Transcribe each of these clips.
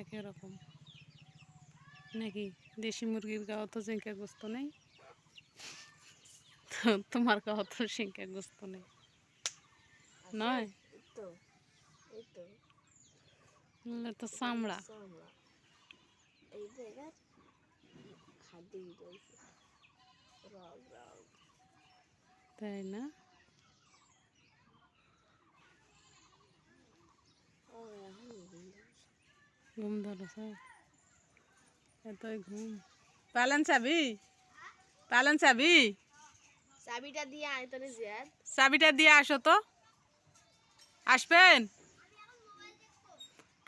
একই রকম। নাকি দেশি মুরগির গাও তো জিঙ্কা গোস্ত নেই? তোমার গাও তো সিঙ্কা গোস্ত নেই। নয়? তো চামড়া। তাই না ও এখন ঘুম ধরছে। ঘুম ধরেছে এতই ঘুম। পালন চাবি? পালন চাবি? চাবিটা দিয়ে আয় তোরে জিয়াদ। চাবিটা দিয়ে আসো তো। আসবেন?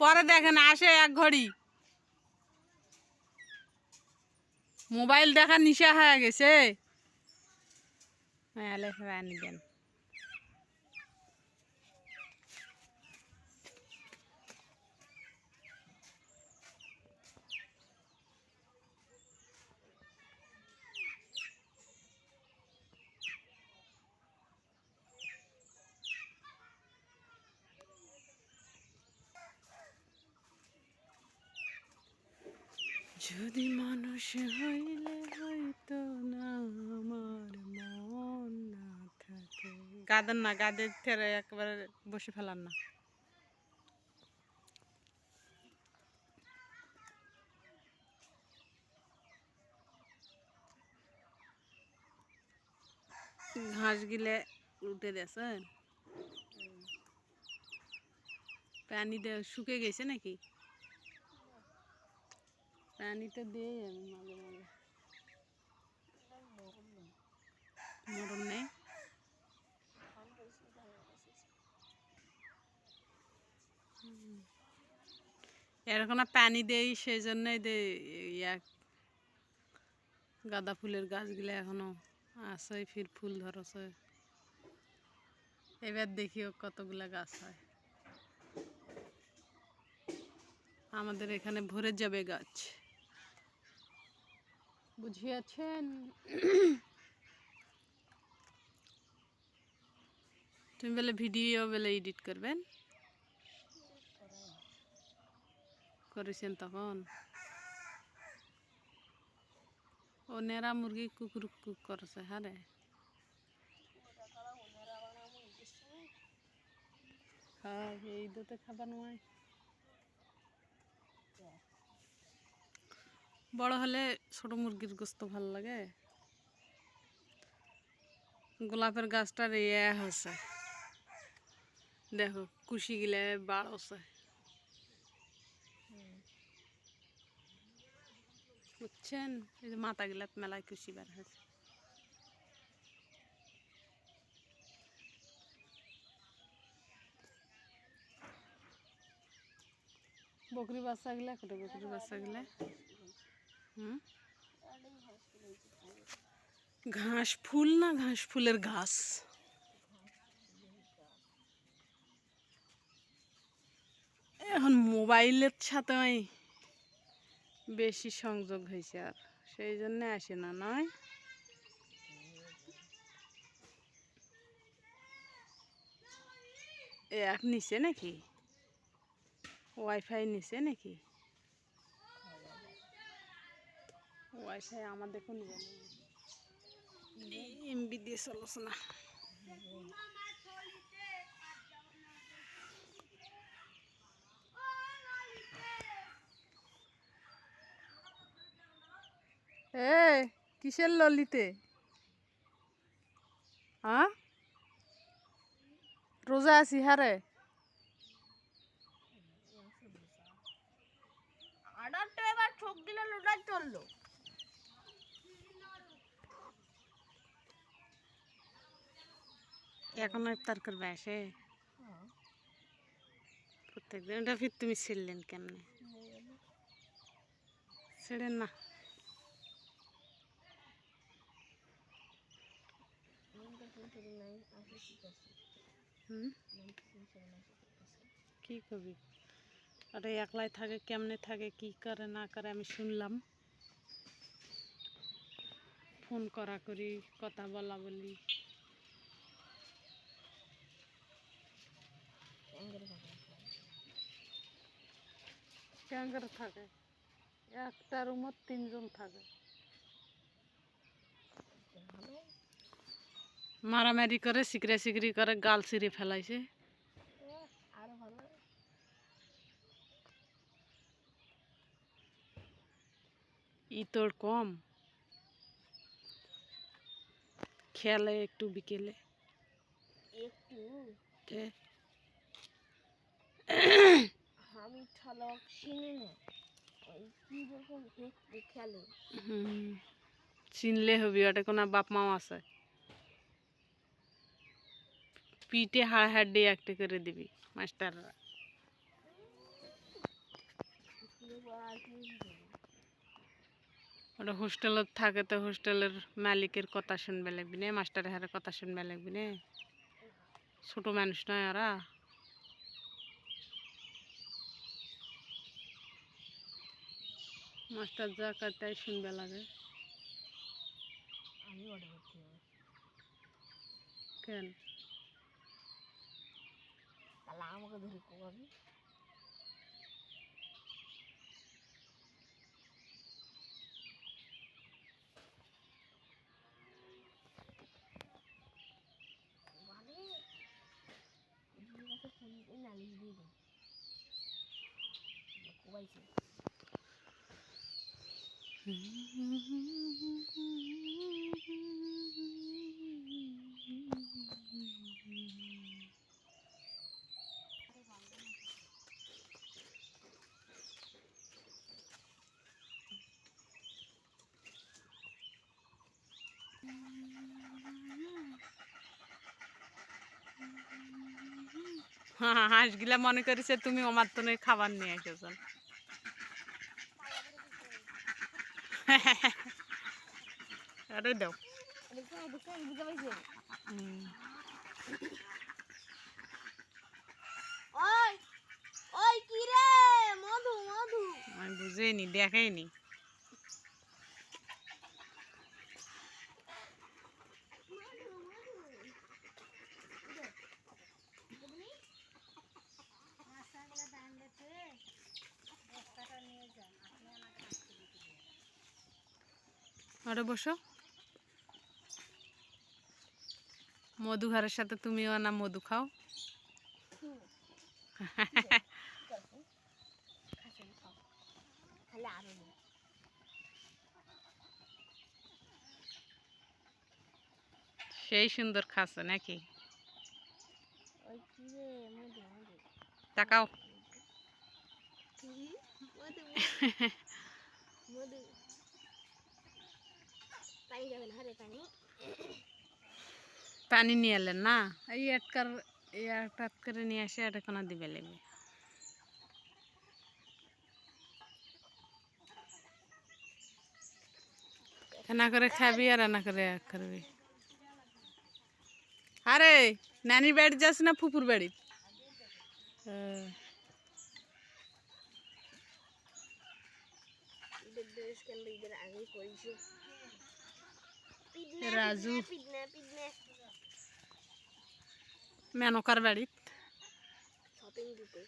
পরে দেখেন আসে এক ঘড়ি। মোবাইল দেখা নিশা হয়ে গেছে। হ্যাঁ আনি দেন যদি মানুষ হইলে হইতো না আমার মন না থাকে। গাদের না গাদের ফেরে একবারে বসে ফেলান না। ঘাস গিলে উঠে দিয়েছেন পানি দে শুকে গেছে নাকি? পানিটা দিয়ে আমি মাঝে মাঝে। মরণ নেই। এরকম পানি দেই, সেই জন্যই দে গাঁদা ফুলের গাছগুলো এখনও আছে, ফির ফুল ধরছে। এবার দেখিও কতগুলা গাছ হয়। আমাদের এখানে ভরে যাবে গাছ। বুঝিয়েছেন? তুমি বলে ভিডিও বলে এডিট করবেন? করেছেন তখন? ও নেরা মুরগি কুকুর কুক করছে, হারে। হ্যাঁ এই দুটো খাবার নয়। বড় হলে ছোট মুরগির গোস্ত ভালো লাগে। গোলাপের গাছটার ইয়ে হচ্ছে দেখো, কুশি গিলে বাড়ছে বুঝছেন? এই যে মাথা গিলা মেলায় কুশি বার হয়েছে। বকরি বাচ্চা গিলা কোটে বকরি বাচ্চা গিলা। হুম? ঘাস ফুল না ঘাস ফুলের ঘাস এখন মোবাইলের সাথে বেশি সংযোগ হয়েছে আর, সেই জন্য আসে না, নয়? এক নিচে নাকি? ওয়াইফাই নিচে নাকি? ওয়াইফাই আমার দেখুন এমবি দিয়ে চলছে না। এ কিসের ললিতে? হ্যাঁ রোজা আছি হারে আডারটা এবার ঠোক দিলে লোটাই চলল। এখন ইফতার করবে, আসে? প্রত্যেকদিন। ওটা ফির তুমি ছিললেন কেমনে? ছেড়েন না। কি করবি আরে একলাই থাকে, কেমনে থাকে, কি করে, না করে আমি শুনলাম। ফোন করা করি, কথা বলা বলি। করে থাকে। একটা রুমত তিনজন থাকে। মারামারি করে সিকরে সিকরি করে গাল ছিঁড়ে ফেলাইছে। ইতর কম। খেলে একটু বিকেলে। একটু? আমি ঠলক চিনি না। কি রকম একটু খেলে চিনলে হবি, ওটা কোনো বাপ মাও আছে। পিঠে হাড় হাড্ডি একটা করে দিবি, মাস্টাররা? ওটা হোস্টেলত থাকে তো হোস্টেলের মালিকের কথা শুনবে লাগবি না, মাস্টারের হারে কথা শুনবে লাগবি না। ছোট মানুষ নয় ওরা। মাস্টার যা কয় তাই শুনবে লাগে। আমি অর্ডার করতে কেন? তাহলে আমাকে ধরে কোবাবি মানে এদের কাছে ফোন করে নালিশ দিয়ে দেবো কোবাইছে হাঁসগুলা মনে করেছে তুমি আমার তো খাবার নিয়ে এসেছ আরে দাও দেখতে দেখতে বুঝতে পারছি হুম। ওই ওই কি রে মধু মধু। আমি বুঝেইনি দেখাইনি। আরে বসো। মধু ঘরের সাথে তুমিও না মধু খাও। সেই সুন্দর খাচ্ছে নাকি? তাকাও। মধু। পানি যাবে না হারে পানি। পানি নিয়ে এলেন না? এই আটকার এই আটকাত করে নিয়ে আসে এটা কোনো দিবে লাগবে এনা করে খাবি আর এনা করে করবি। আরে নানির বাড়ি যাস না ফুপুর বাড়ি ঈদের ড্রেস কেন ঈদের আগেই করেছি রাজু। পিডনে পিডনে মেনকার বাড়ি শপিং দিতে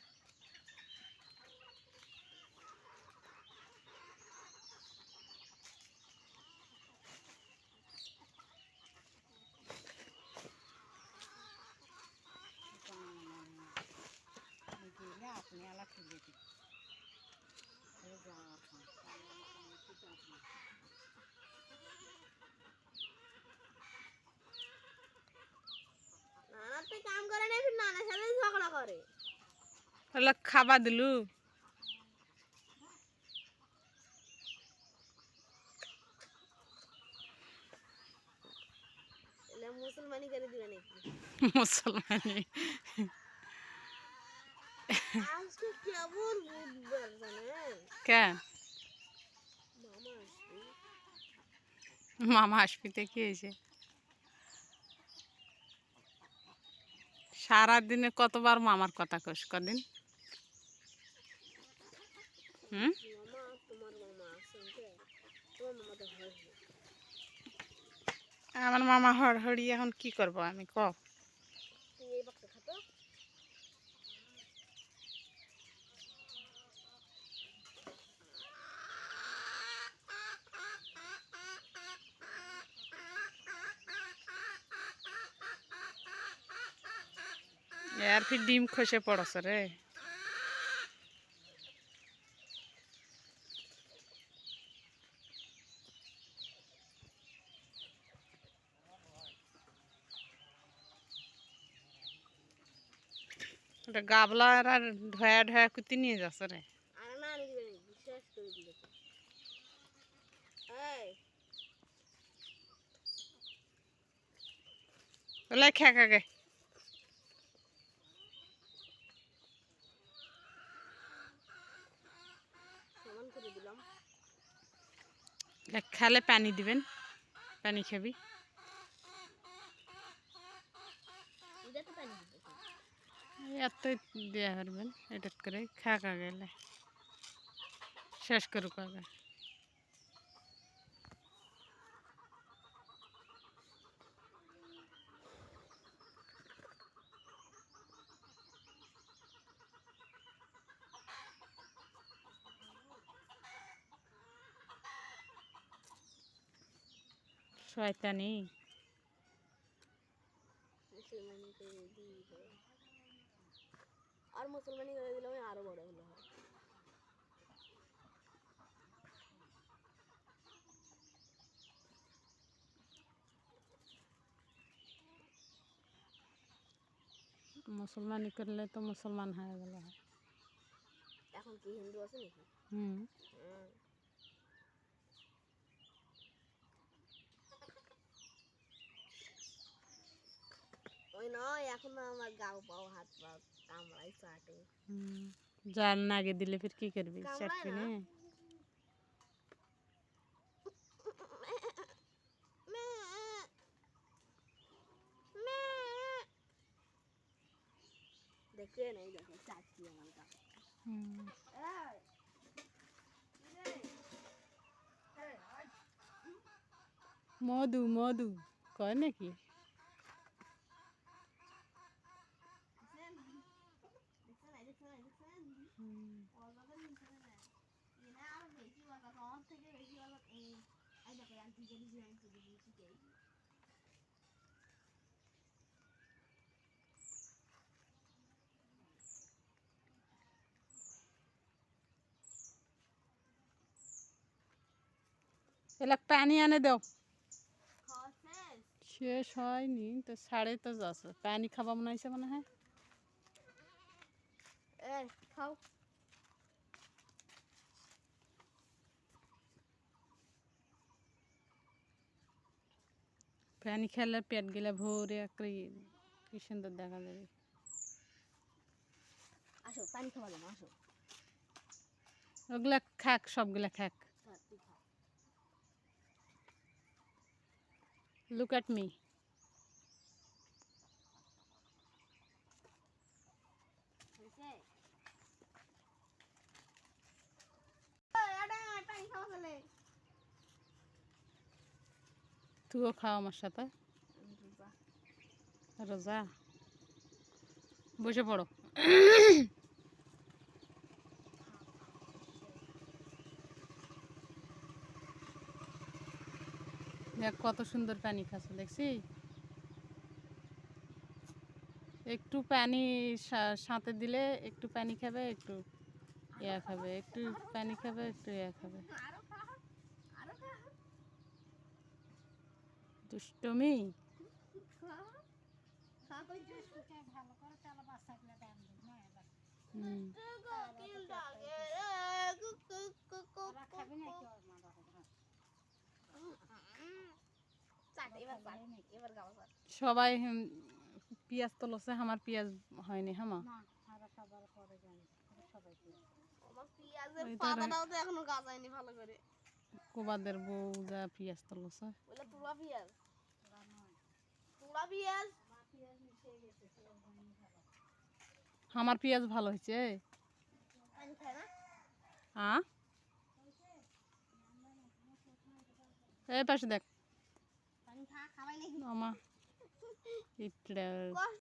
নানা তো কাম করে না ফির নানার সাথে ঝগড়া করে। খাবার দিলু। মুসলমানি করে দিবে নাকি? মুসলমানি। আজকে কেমন বুধবার জানেন? কেন মামা আসবে। মামা কি হয়েছে? সারাদিনে কতবার মামার কথা কস কদিন? হুম? আমার মামা হড়হড়ি, এখন কি করব আমি? ক তুই এই বাক্স খাতো আর ফির ডিম খসে পড়ছে রে। ওটা গাবলা আর ঢয়া ঢয়া কুতি নিয়ে যাচ্ছে রে। ওলাই খেক আগে খেলে পানি দিবেন, পানি খাবি। এতই দেওয়া পারবেন এটা করে খাক গেলে। শেষ করুক আগে শয়তানি মুসলমানি করে দিই আর মুসলমানি করে দিলে আমি আরও বড় হলো হয় মুসলমানি করলে তো মুসলমান হয়ে গেল এখন কি হিন্দু আছে নাকি? হুম। ওই নয় এখন না আমার গাও পাও হাত পাও কামড়াই চাটে হুম। যার নাগে দিলে ফির কি করবি কামড়ায় চাটবি না। না দেখে নেই দেখো চাচ্ছি আমার গা হুম। মধু মধু কয় নাকি এলাক পানি আনে দাও। শেষ হয়নি তো সাড়ে তো যাচ্ছে পানি খাবা মনে হয়েছে মনে হয়? খাও। পানি খেলে পেট গেলে ভরে একরি কি সুন্দর দেখা যাবে আসো পানি খাওয়া যাব আসো। ওগুলা খাক সবগুলা খাক। Look at me. তুইও খাও আমার সাথে। রোজা। বসে পড়ো। দেখ কত সুন্দর পানি খাচ্ছে দেখছি। একটু পানি সা- সাথে দিলে একটু পানি খাবে একটু ইয়া খাবে একটু পানি খাবে একটু ইয়া খাবে। দুষ্টমি? হুম। সবাই পেঁয়াজ তোলছে আমার পেঁয়াজ হয়নি হামা তো তো ভালো কোবাদের বউ যা পেঁয়াজ পেঁয়াজ। আমার পেঁয়াজ ভালো হয়েছে। আ? এই পাশে দেখ। Nochmal. Ich glaube.